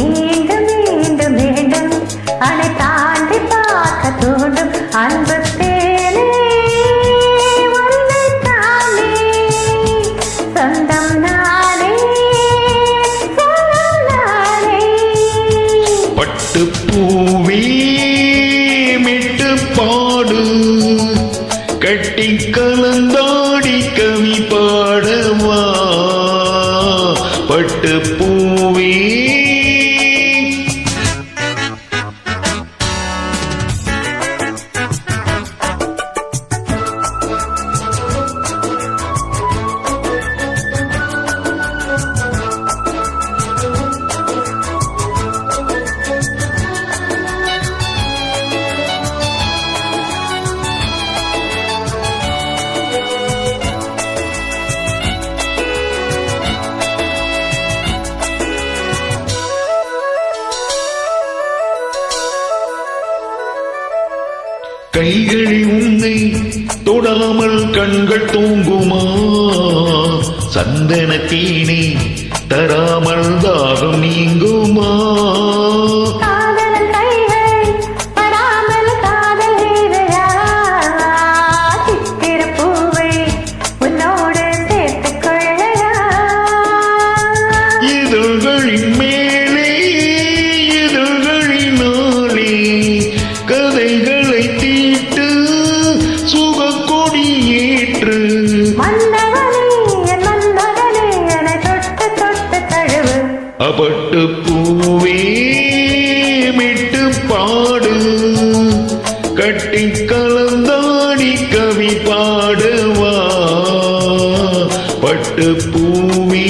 மீண்டும் மீண்டும் மீண்டும் அதை தாண்டி பார்க்க தூண்டும் அன்பு தேனே தானே சொந்தம் நானே நானே. பட்டு பூவே மிட்டு பாடு கட்டி கலந்தாடி கவி பாடவா. பட்டு கைகளில் உன்னை தொடாமல் கண்கள் தூங்குமா? சந்தன தேனே தராமல் தாகம் நீங்குமா? பட்டு பூவே மிட்டு பாடு. கட்டி கலந்தாடி கவி பாடுவா. பட்டு பூவே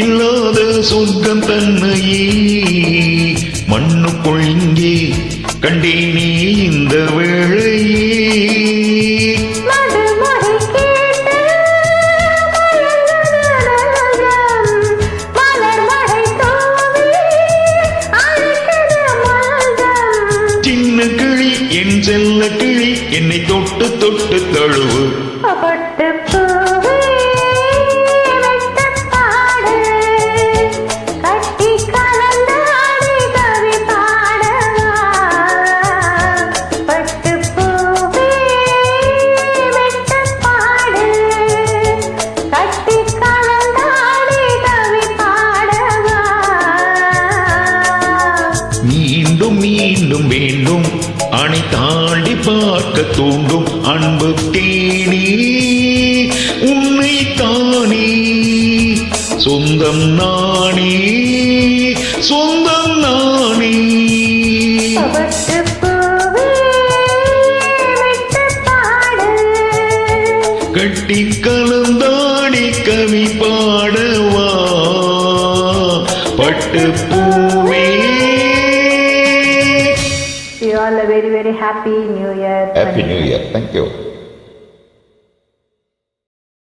இல்லாத சொர்க்கம் தன்னையே. மண்ணுக்குள் இங்கே கண்டேனே இந்த வேளையே. சின்ன கிளி என் செல்ல கிளி என்னை தொட்டு தொட்டு தழுவு. மீண்டும் வேண்டும். அணை தாண்டி பார்க்க தூண்டும். அன்பு தேனி உன்னை தானே. சொந்தம் நானே சொந்தம் நானே. கட்டி கலந்தாடி கவி பாடவா. பட்டு பூவே all a very very happy new year. Happy New Year. Thank you.